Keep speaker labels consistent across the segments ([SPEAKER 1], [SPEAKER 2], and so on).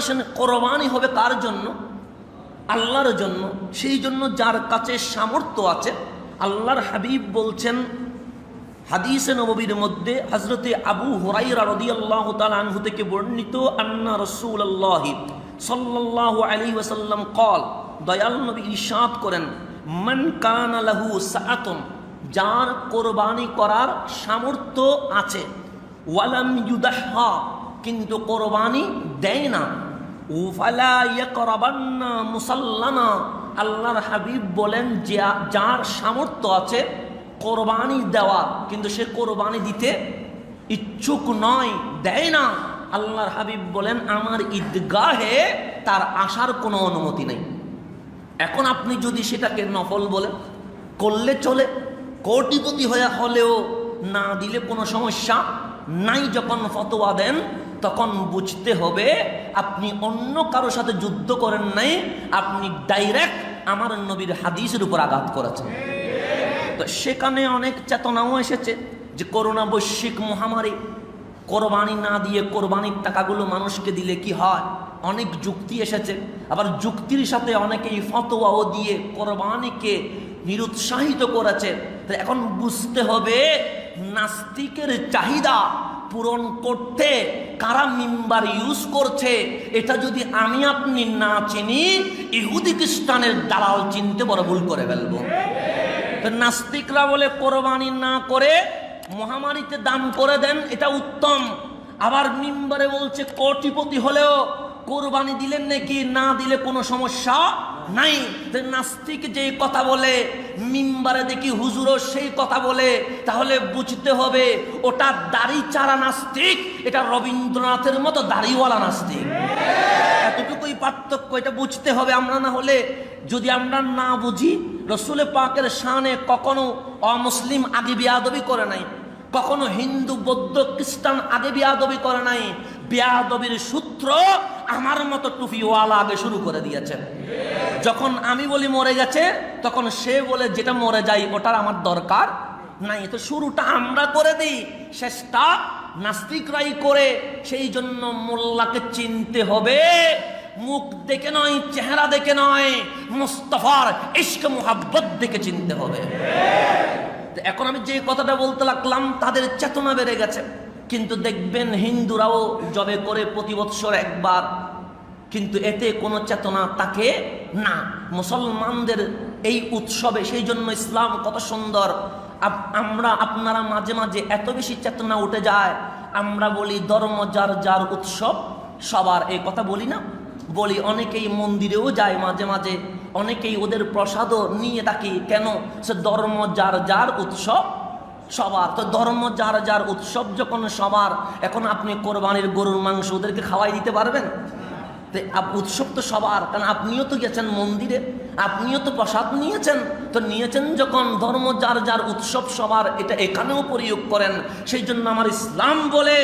[SPEAKER 1] আসেন, কোরবানি হবে কার জন্য? আল্লাহর জন্য। সেই জন্য যার কাছে সামর্থ্য আছে, আল্লাহর হাবিব বলছেন, হাদিসে নববীর মধ্যে হজরতে আবু হুরাইরা রদিয়াল্লাহু তাআলা আনহু থেকে বর্ণিত আন্না রাসূলুল্লাহি সাল্লাল্লাহু আলাইহি ওয়াসাল্লাম কল দয়াল নবী ইরশাদ করেন, মান কানা লাহু সাআতুন যার কোরবানি করার সামর্থ্য আছে, ওয়ালাম ইউদাহা কিন্তু কোরবানি দেয় না। ইয়াকরাবান্না মুসাল্লানা আল্লাহর হাবিব বলেন, যে যার সামর্থ্য আছে কোরবানি দেওয়া, কিন্তু সে কোরবানি দিতে ইচ্ছুক নয়, দেয় না। আল্লাহর হাবিব বলেন, আমার ঈদগাহে তার আসার কোনো অনুমতি নেই। এখন আপনি যদি সেটাকে নফল বলেন, করলে চলে। কোটিপতি হয়ে হলেও না দিলে কোনো সমস্যা নাই যখন ফতোয়া দেন, তখন বুঝতে হবে আপনি অন্য কারও সাথে যুদ্ধ করেন নাই, আপনি ডাইরেক্ট আমার নবীর হাদিসের উপর আঘাত করেছেন। তো সেখানে অনেক চেতনাও এসেছে যে করোনা বৈশ্বিক মহামারী, কোরবানি না দিয়ে কোরবানির টাকাগুলো মানুষকে দিলে কি হয়? অনেক যুক্তি এসেছে। আবার যুক্তির সাথে অনেকেই ফতোয়াও দিয়ে কোরবানিকে নিরুৎসাহিত করেছে। এখন বুঝতে হবে নাস্তিকের চাহিদা পূরণ করতে কারা মিম্বার ইউজ করছে, এটা যদি আমি আপনি না চিনি, ইহুদি খ্রিস্টানের দালাল চিনতে বড় ভুল করে ফেলব। নাস্তিকরা বলে, কোরবানি না করে মহামারীতে দান করে দেন, এটা উত্তম। আবার মিম্বারে বলছে, কোটিপতি হলেও কোরবানি দিলেন নাকি, না দিলে কোনো সমস্যা নাই নাস্তিক যে কথা বলে, মিম্বারে দেখি হুজুরও সেই কথা বলে, তাহলে বুঝতে হবে ওটা দাড়ি চারা নাস্তিক, এটা রবীন্দ্রনাথের মতো দাড়িওয়ালা নাস্তিক। এতটুকুই পার্থক্য, এটা বুঝতে হবে আমরা না হলে, যদি আমরা না বুঝি, রসুলে পাকের শানে কখনো অমুসলিম আগে বিয়াদবি করে নাই, কখনো হিন্দু, বৌদ্ধ, খ্রিস্টান আগে বিয়াদবি করে নাই বিয়াদবির সূত্র আমার মতো টুপিওয়ালা আগে শুরু করে দিয়েছে। যখন আমি বলি মরে গেছে, তখন সে বলে যেটা মরে যাই ওটার আমার দরকার নাই। তো শুরুটা আমরা করে দিই, শেষটা নাস্তিকরাই করে। সেই জন্য মোল্লাকে চিনতে হবে, মুখ দেখে নয়, চেহারা দেখে নয়, মুস্তফার ইস্ক মুহাব্বত দেখে চিনতে হবে। এখন আমি যে কথাটা বলতে লাগলাম, তাদের চেতনা বেড়ে গেছে। কিন্তু দেখবেন হিন্দুরাও জবে করে প্রতি বৎসর একবার। কিন্তু এতে কোনো চেতনা তাকে না। মুসলমানদের এই উৎসবে সেই জন্য ইসলাম কত সুন্দর। আমরা আপনারা মাঝে মাঝে এত বেশি চেতনা উঠে যায়। আমরা বলি ধর্ম যার যার উৎসব, সবার এই কথা বলি না। বলি অনেকেই মন্দিরেও যায় মাঝে মাঝে। অনেকেই ওদের প্রসাদও নিয়ে থাকি। কেন? সে ধর্ম যার যার উৎসব সবার, তো ধর্ম যার যার উৎসব যখন সবার, এখন আপনি কোরবানির গরুর মাংস ওদেরকে খাওয়াই দিতে পারবেন? তো উৎসব তো সবার, কারণ আপনিও তো গেছেন মন্দিরে। আপনিও তো প্রসাদ নিয়েছেন। তো নিয়েছেন যখন ধর্ম যার যার উৎসব সবার, এটা এখানেও প্রয়োগ করেন। সেই জন্য আমার ইসলাম বলে,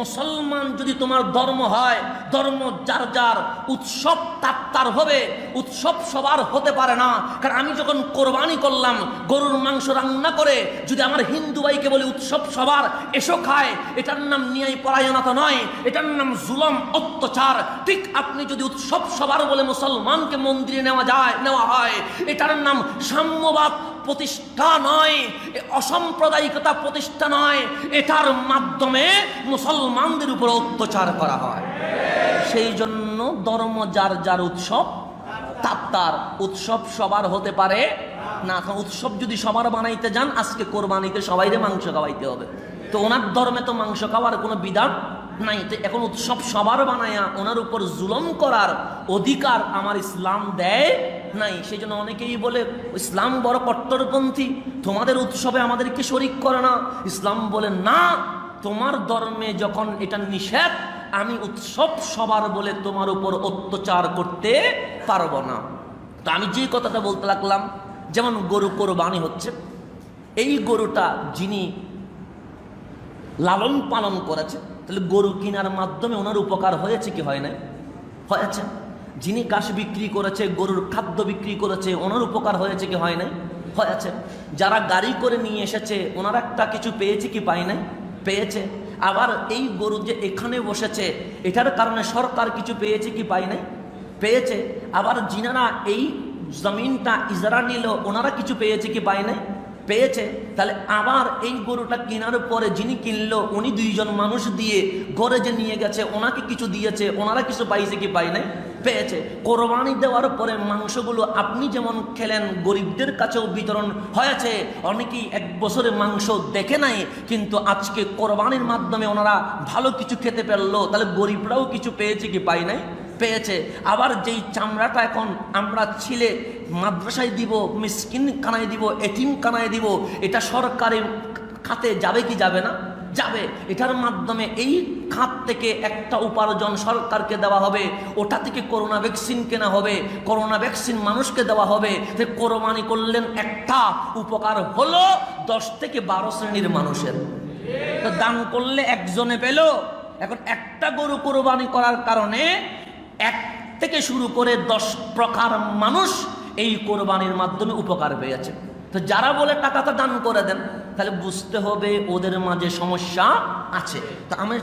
[SPEAKER 1] মুসলমান যদি তোমার ধর্ম হয়, ধর্ম যার যার উৎসব তার তার হবে, উৎসব সবার হতে পারে না। কারণ আমি যখন কোরবানি করলাম, গরুর মাংস রান্না করে, যদি আমার হিন্দু ভাইকে বলি উৎসব সবার, এসো খায়, এটার নাম নিয়াই পরায়ণতা নয়, এটার নাম জুলম, অত্যাচার। ঠিক আপনি যদি উৎসব সবার বলে মুসলমানকে মন্দিরে নেওয়া যায় নেওয়া হয়। এটার নাম সাম্যবাদ প্রতিষ্ঠা নয়। অসাম্প্রদায়িকতা প্রতিষ্ঠা নয়। এটার মাধ্যমে মুসলমানদের উপর অত্যাচার করা হয়। সেই জন্য ধর্ম যার যার উৎসব, তার তার উৎসব সবার হতে পারে। না উৎসব যদি সবার বানাইতে যান, আজকে কোরবানিতে সবাইরে মাংস খাওয়াইতে হবে। তো ওনার ধর্মে তো মাংস খাওয়ার কোনো বিধান নাই। তো এখন উৎসব সবার বানায়া ওনার উপর জুলম করার অধিকার আমার ইসলাম দেয়। নাই। সেই জন্য অনেকেই বলে, ইসলাম বড় কট্টরপন্থী, তোমাদের উৎসবে আমাদেরকে শরিক করে না। ইসলাম বলে, না, তোমার ধর্মে যখন এটা নিষেধ, আমি উৎসব সবার বলে তোমার উপর অত্যাচার করতে পারব না। তো আমি যে কথাটা বলতে লাগলাম, যেমন গরু কোরবানি হচ্ছে, এই গরুটা যিনি লালন পালন করেছে, তাহলে গরু কেনার মাধ্যমে ওনার উপকার হয়েছে কি হয় নাই? হয়েছে। যিনি ঘাস বিক্রি করেছে, গরুর খাদ্য বিক্রি করেছে, ওনার উপকার হয়েছে কি হয় নাই? হয়েছে। যারা গাড়ি করে নিয়ে এসেছে, ওনারা একটা কিছু পেয়েছে কি পায় নাই? পেয়েছে। আবার এই গরু যে এখানে বসেছে, এটার কারণে সরকার কিছু পেয়েছে কি পায় নাই? পেয়েছে। আবার যিনারা এই জমিনটা ইজারা নিল ওনারা কিছু পেয়েছে কি পায় নাই? পেয়েছে, তাহলে আবার এই গরুটা কেনার পরে যিনি কিনলো, উনি দুইজন মানুষ দিয়ে ঘরে যে নিয়ে গেছে, ওনাকে কিছু দিয়েছে, ওনারা কিছু পাইছে কি পাই নাই? পেয়েছে। কোরবানি দেওয়ার পরে মাংসগুলো আপনি যেমন খেলেন, গরিবদের কাছেও বিতরণ হয়েছে। অনেকেই এক বছরে মাংস দেখে নাই, কিন্তু আজকে কোরবানির মাধ্যমে ওনারা ভালো কিছু খেতে পারল, তাহলে গরিবরাও কিছু পেয়েছে কি পাই নাই? পেয়েছে। আবার যেই চামড়াটা এখন আমরা ছিলে, মাদ্রাসায় দিব, মিসকিন কানায় দিব এটিম কানায় দিব, এটা সরকারি খাতে যাবে কি যাবে না? যাবে। এটার মাধ্যমে এই খাত থেকে একটা উপার্জন সরকারকে দেওয়া হবে। ওটা থেকে করোনা ভ্যাকসিন কেনা হবে। করোনা ভ্যাকসিন মানুষকে দেওয়া হবে। কোরবানি করলেন একটা, উপকার হলো দশ থেকে বারো শ্রেণির মানুষের। দান করলে একজনে পেল। এখন একটা গরু কোরবানি করার কারণে এক থেকে শুরু করে দশ প্রকার মানুষ এই কোরবানির মাধ্যমে উপকার পেয়েছে। তো যারা বলে টাকাটা দান করে দেন, তাহলে বুঝতে হবে ওদের মাঝে সমস্যা আছে। তো আমি